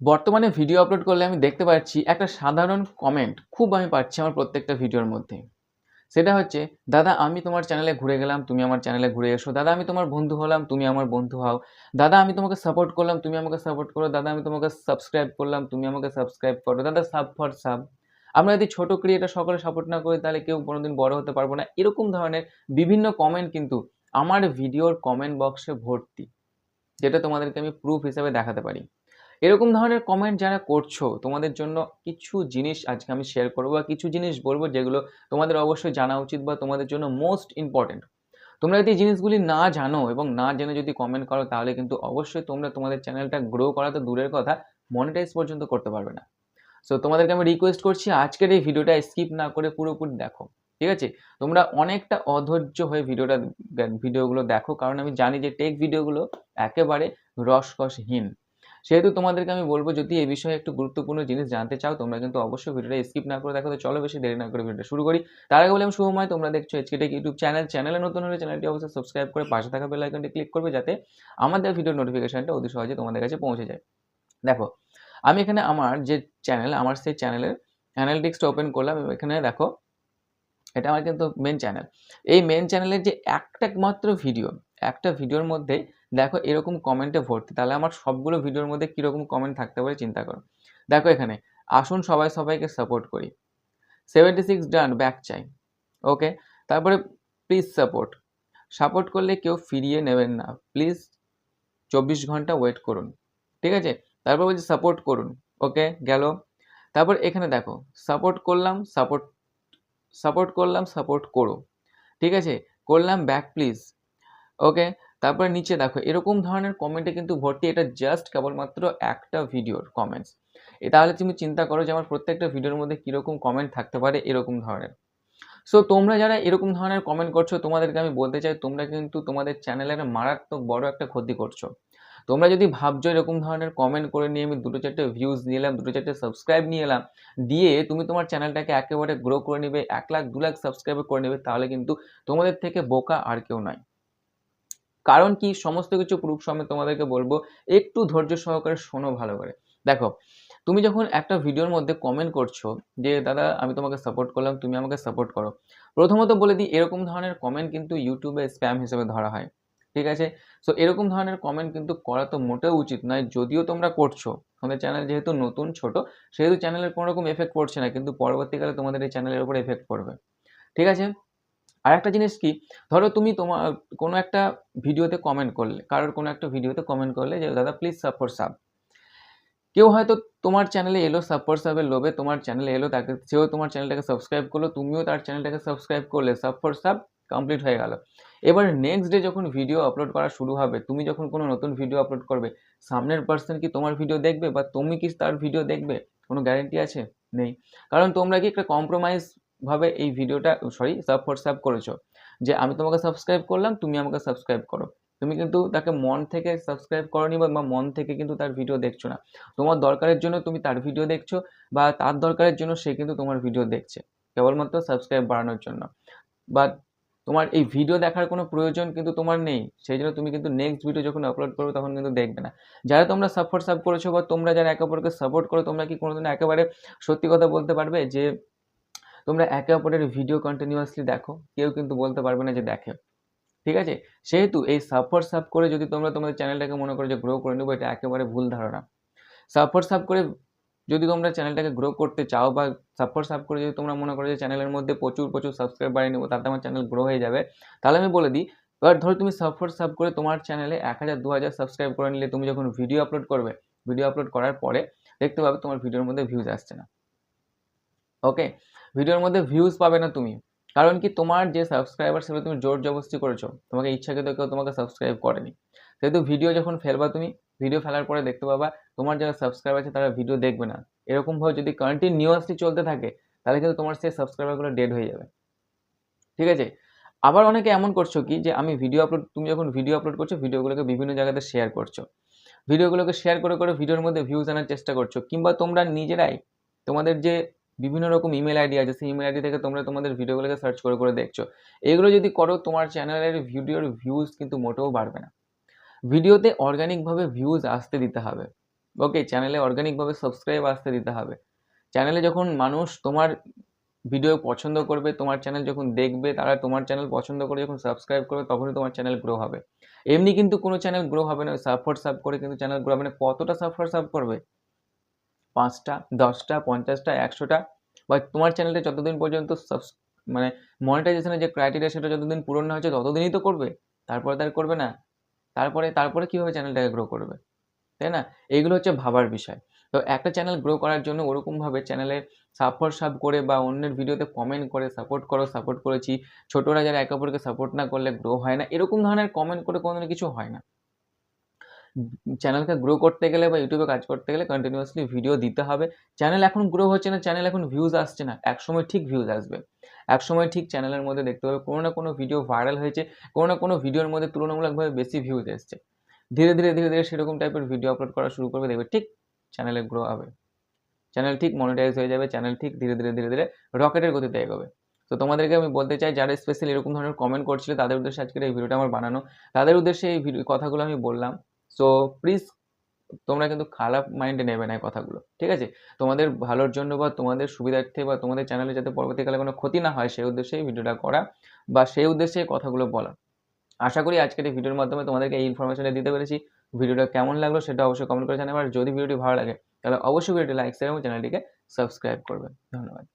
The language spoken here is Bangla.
বর্তমানে ভিডিও আপলোড করলে আমি দেখতে পাচ্ছি একটা সাধারণ কমেন্ট খুব আমি পাচ্ছি আমার প্রত্যেকটা ভিডিওর মধ্যে। সেটা হচ্ছে, দাদা, আমি তোমার চ্যানেলে ঘুরে গেলাম, তুমি আমার চ্যানেলে ঘুরে এসো। দাদা, আমি তোমার বন্ধু হলাম, তুমি আমার বন্ধু হও। দাদা, আমি তোমাকে সাপোর্ট করলাম, তুমি আমাকে সাপোর্ট করো। দাদা, আমি তোমাকে সাবস্ক্রাইব করলাম, তুমি আমাকে সাবস্ক্রাইব করো। দাদা সাব ফর সাব আমরা যদি ছোট ক্রিয়েটার সকলে সাপোর্ট না করি, তাহলে কেউ কোনোদিন বড় হতে পারব না। এরকম ধরনের বিভিন্ন কমেন্ট কিন্তু আমার ভিডিওর কমেন্ট বক্সে ভর্তি, যেটা তোমাদেরকে আমি প্রুফ হিসেবে দেখাতে পারি। এরকম ধরনের কমেন্ট যারা করছ, তোমাদের জন্য কিছু জিনিস আজকে আমি শেয়ার করব বা কিছু জিনিস বলব যেগুলো তোমাদের অবশ্যই জানা উচিত বা তোমাদের জন্য মোস্ট ইম্পর্টেন্ট তোমরা যদি জিনিসগুলি না জানো এবং না জেনে যদি কমেন্ট করো, তাহলে কিন্তু অবশ্যই তোমরা তোমাদের চ্যানেলটা গ্রো করা তো দূরের কথা মনিটাইজ পর্যন্ত করতে পারবে না। সো তোমাদেরকে আমি রিকোয়েস্ট করছি আজকের এই ভিডিওটা স্কিপ না করে পুরোপুরি দেখো, ঠিক আছে? তোমরা অনেকটা অধৈর্য হয়ে ভিডিওটা ভিডিওগুলো দেখো, কারণ আমি জানি যে টেক ভিডিওগুলো একেবারে রসকসহীন। সেহেতু তোমাদেরকে আমি বলব, যদি এই বিষয়ে একটু গুরুত্বপূর্ণ জিনিস জানতে চাও, তোমরা কিন্তু অবশ্যই ভিডিওটা স্কিপ না করে দেখো। তো চলো বেশি দেরি না করে ভিডিওটা শুরু করি। তার আগে বলে আমি শুভময়, তোমরা দেখছ এইচকে টেক ইউটিউব চ্যানেল চ্যানেলে নতুন হলে চ্যানেলটি অবশ্যই সাবস্ক্রাইব করে পাশে থাকা বেল আইকনটি ক্লিক করবে যাতে আমাদের ভিডিওর নোটিফিকেশনটা অতি সহজে তোমাদের কাছে পৌঁছে যায়। দেখো, আমি এখানে আমার যে চ্যানেল আমার সেই চ্যানেলের অ্যানালিটিক্সটা ওপেন করলাম এখানে দেখো, এটা আমার কিন্তু মেন চ্যানেল এই মেন চ্যানেলের যে একটা মাত্র ভিডিও একটা ভিডিওর মধ্যে দেখো এরকম কমেন্টে ভর্তি। তাহলে আমার সবগুলো ভিডিওর মধ্যে কীরকম কমেন্ট থাকতে পারে চিন্তা করো। দেখো এখানে, আসুন সবাই সবাইকে সাপোর্ট করি। সেভেন্টি সিক্স ডান ব্যাক চাই। ওকে তারপরে প্লিজ সাপোর্ট সাপোর্ট করলে কেউ ফিরিয়ে নেবেন না। প্লিজ চব্বিশ ঘণ্টা ওয়েট করুন। ঠিক আছে? তারপর বলছি সাপোর্ট করুন। ওকে গেল। তারপর এখানে দেখো সাপোর্ট করলাম সাপোর্ট সাপোর্ট করলাম সাপোর্ট করো। ঠিক আছে? করলাম ব্যাক প্লিজ ওকে তারপরে নিচে দেখো, এরকম ধরনের কমেন্টে কিন্তু ভর্তি এটা জাস্ট কেবলমাত্র একটা ভিডিওর কমেন্টস এ তাহলে তুমি চিন্তা করো যে আমার প্রত্যেকটা ভিডিওর মধ্যে কীরকম কমেন্ট থাকতে পারে এরকম ধরনের। সো তোমরা যারা এরকম ধরনের কমেন্ট করছ, তোমাদেরকে আমি বলতে চাই, তোমরা কিন্তু তোমাদের চ্যানেলের মারাত্মক বড় একটা ক্ষতি করছ। তোমরা যদি ভাবছ এরকম ধরনের কমেন্ট করে নিয়ে আমি দুটো চারটে ভিউজ নিয়ে এলাম, দুটো চারটে সাবস্ক্রাইব নিয়ে এলাম, দিয়ে তুমি তোমার চ্যানেলটাকে একেবারে গ্রো করে নেবে, এক লাখ, দু লাখ সাবস্ক্রাইবার করে নেবে, তাহলে কিন্তু তোমাদের থেকে বোকা আর কেউ নয়। কারণ কি? সমস্ত কিছু প্রুফ সমেত তোমাদেরকে বলব, একটু ধৈর্য সহকারে শোনো ভালো করে। দেখো, তুমি যখন একটা ভিডিওর মধ্যে কমেন্ট করছ যে, দাদা, আমি তোমাকে সাপোর্ট করলাম, তুমি আমাকে সাপোর্ট করো। প্রথমত বলে দিই, এরকম ধরনের কমেন্ট কিন্তু ইউটিউবে স্প্যাম হিসেবে ধরা হয়। ঠিক আছে? সো এরকম ধরনের কমেন্ট কিন্তু করা তো মোটেও উচিত নয়, যদিও তোমরা করছ। তোমাদের চ্যানেল যেহেতু নতুন, ছোট, সেহেতু চ্যানেলের কোনো রকম এফেক্ট পড়ছে না, কিন্তু পরবর্তীকালে তোমাদের এই চ্যানেলের উপর এফেক্ট পড়বে। ঠিক আছে? আর একটা জিনিস কি, ধরো তুমি তোমার কোনো একটা ভিডিওতে কমেন্ট করলে, কারোর কোনো একটা ভিডিওতে কমেন্ট করলে যে, দাদা প্লিজ ফর সাব কেউ হয়তো তোমার চ্যানেলে এলো ফর সাবের লোভে তোমার চ্যানেলে এলো, তাকে, সেও তোমার চ্যানেলটাকে সাবস্ক্রাইব করল, তুমিও তার চ্যানেলটাকে সাবস্ক্রাইব করলে ফর সাব কমপ্লিট হয়ে গেল। এবার নেক্সট ডে যখন ভিডিও আপলোড করা শুরু হবে, তুমি যখন কোনো নতুন ভিডিও আপলোড করবে, সামনের পার্সন কি তোমার ভিডিও দেখবে বা তুমি কি তার ভিডিও দেখবে? কোনো গ্যারেন্টি আছে? নেই। কারণ তোমরা কি একটা কম্প্রোমাইজ ভাবে এই ভিডিওটা সরি সাব ফর সাব করেছ। যে আমি তোমাকে সাবস্ক্রাইব করলাম, তুমি আমাকে সাবস্ক্রাইব করো। তুমি কিন্তু তাকে মন থেকে সাবস্ক্রাইব করনি বা মন থেকে কিন্তু তার ভিডিও দেখছ না। তোমার দরকারের জন্য তুমি তার ভিডিও দেখছ বা, তার দরকারের জন্য সে কিন্তু তোমার ভিডিও দেখছে। কেবলমাত্র সাবস্ক্রাইব বাড়ানোর জন্য। বা তোমার এই ভিডিও দেখার কোনো প্রয়োজন কিন্তু তোমার নেই। সেই জন্য তুমি কিন্তু নেক্সট ভিডিও যখন আপলোড করবে তখন কিন্তু দেখবে না। যারা তোমরা সাপোর্ট সাব করেছ বা তোমরা যারা একে অপরকে সাপোর্ট করো, তোমরা কি কোনোদিন একেবারে সত্যি কথা বলতে পারবে যে তোমরা একে অপরের ভিডিও কন্টিনিউয়াসলি দেখো। কেউ কিন্তু বলতে পারবে না যে দেখে। ঠিক আছে? সেহেতু এই সাপোর্ট সাব করে যদি তোমরা তোমাদের চ্যানেলটাকে মনে করো যে গ্রো করে নেব, এটা একেবারে ভুল ধারণা। সাপোর্ট সাব করে যদি তোমরা চ্যানেলটাকে গ্রো করতে চাও বা সাপোর্ট সাব করে যদি তোমরা মনে করো যে চ্যানেলের মধ্যে প্রচুর প্রচুর সাবস্ক্রাইব বাড়িয়ে নেব, তাতে আমার চ্যানেল গ্রো হয়ে যাবে, তাহলে আমি বলে দিই, এবার ধরো তুমি সাপোর্ট সাব করে তোমার চ্যানেলে এক হাজার, দু হাজার সাবস্ক্রাইব করে নিলে তুমি যখন ভিডিও আপলোড করবে ভিডিও আপলোড করার পরে দেখতে পাবে তোমার ভিডিওর মধ্যে ভিউজ আসছে না। ওকে ভিডিওর মধ্যে ভিউজ পাবে না তুমি। কারণ কি তোমার যে সাবস্ক্রাইবার সেগুলো তুমি জোর জবস্তি করেছ, তোমাকে ইচ্ছাকৃত কেউ তোমাকে সাবস্ক্রাইব করেনি। সেহেতু ভিডিও যখন ফেলবা তুমি ভিডিও ফেলার পরে দেখতে পাবা, তোমার যারা সাবস্ক্রাইবার আছে তারা ভিডিও দেখবে না। এরকমভাবে যদি কন্টিনিউয়াসলি চলতে থাকে, তাহলে কিন্তু তোমার সেই সাবস্ক্রাইবারগুলো ডেড হয়ে যাবে। ঠিক আছে? আবার অনেকে এমন করছ কি, যে আমি ভিডিও আপলোড তুমি যখন ভিডিও আপলোড করছ ভিডিওগুলোকে বিভিন্ন জায়গাতে শেয়ার করছ। ভিডিওগুলোকে শেয়ার করে করে ভিডিওর মধ্যে ভিউজ আনার চেষ্টা করছ, কিংবা তোমরা নিজেরাই তোমাদের যে বিভিন্ন রকম ইমেল আইডি আছে, সেই ইমেল আইডি থেকে তোমরা তোমাদের ভিডিওগুলোকে সার্চ করে করে দেখছ। এগুলো যদি করো, তোমার চ্যানেলের ভিডিওর ভিউজ কিন্তু মোটেও বাড়বে না। ভিডিওতে অর্গানিকভাবে ভিউজ আসতে দিতে হবে। ওকে চ্যানেলে অর্গানিকভাবে সাবস্ক্রাইব আসতে দিতে হবে। চ্যানেলে যখন মানুষ তোমার ভিডিও পছন্দ করবে, তোমার চ্যানেল যখন দেখবে, তারা তোমার চ্যানেল পছন্দ করে যখন সাবস্ক্রাইব করবে, তখনই তোমার চ্যানেল গ্রো হবে। এমনি কিন্তু কোনো চ্যানেল গ্রো হবে না। সাপোর্ট সাব করে কিন্তু চ্যানেল গ্রো হবে না। কতটা সাপোর্ট সাব করবে? পাঁচটা, দশটা, পঞ্চাশটা, একশোটা। বা তোমার চ্যানেলটা যতদিন পর্যন্ত সাবস মানে মনিটাইজেশনের যে ক্রাইটেরিয়া সেটা যতদিন পূরণ না হচ্ছে ততদিনই তো করবে। তারপরে তার করবে না। তারপরে তারপরে কীভাবে চ্যানেলটাকে গ্রো করবে? তাই না? এইগুলো হচ্ছে ভাবার বিষয়। তো একটা চ্যানেল গ্রো করার জন্য ওরকমভাবে চ্যানেলে সাপোর্ট সাব করে বা অন্যের ভিডিওতে কমেন্ট করে সাপোর্ট করো সাপোর্ট করেছি। ছোটরা যারা একে অপরকে সাপোর্ট না করলে গ্রো হয় না। এরকম ধরনের কমেন্ট করে কোনো কিছু হয় না। চ্যানেলকে গ্রো করতে গেলে বা ইউটিউবে কাজ করতে গেলে কন্টিনিউয়াসলি ভিডিও দিতে হবে। চ্যানেল এখন গ্রো হচ্ছে না চ্যানেল এখন ভিউজ আসছে না, একসময় ঠিক ভিউজ আসবে। একসময় ঠিক চ্যানেলের মধ্যে দেখতে পাবে, কোনো না কোনো ভিডিও ভাইরাল হয়েছে, কোনো না কোনো ভিডিওর মধ্যে তুলনামূলকভাবে বেশি ভিউজ এসছে। ধীরে ধীরে ধীরে ধীরে সেরকম টাইপের ভিডিও আপলোড করা শুরু করবে, দেখবে ঠিক চ্যানেলে গ্রো হবে। চ্যানেল ঠিক মনিটাইজ হয়ে যাবে চ্যানেল ঠিক ধীরে ধীরে ধীরে ধীরে রকেটের গতিতে এগোবে। তো তোমাদেরকে আমি বলতে চাই, যারা স্পেশালি এরকম ধরনের কমেন্ট করছিল, তাদের উদ্দেশ্যে আজকের এই ভিডিওটা আমার বানানো। তাদের উদ্দেশ্যে এই ভিডিও কথাগুলো আমি বললাম। সো প্লিজ তোমরা কিন্তু খারাপ মাইন্ডে নেবে না কথাগুলো, ঠিক আছে? তোমাদের ভালোর জন্য বা তোমাদের সুবিধার্থে বা তোমাদের চ্যানেলে যাতে পরবর্তীকালে কোনো ক্ষতি না হয়, সেই উদ্দেশ্যে এই ভিডিওটা করা বা সেই উদ্দেশ্যে কথাগুলো বলা। আশা করি আজকের এই ভিডিওর মাধ্যমে তোমাদেরকে এই ইনফরমেশনটা দিতে পেরেছি। ভিডিওটা কেমন লাগল সেটা অবশ্যই কমেন্ট করে জানাবে। আর যদি ভিডিওটি ভালো লাগে, তাহলে অবশ্যই ভিডিওটি লাইক শেয়ার এবং চ্যানেলটিকে সাবস্ক্রাইব করবে। ধন্যবাদ।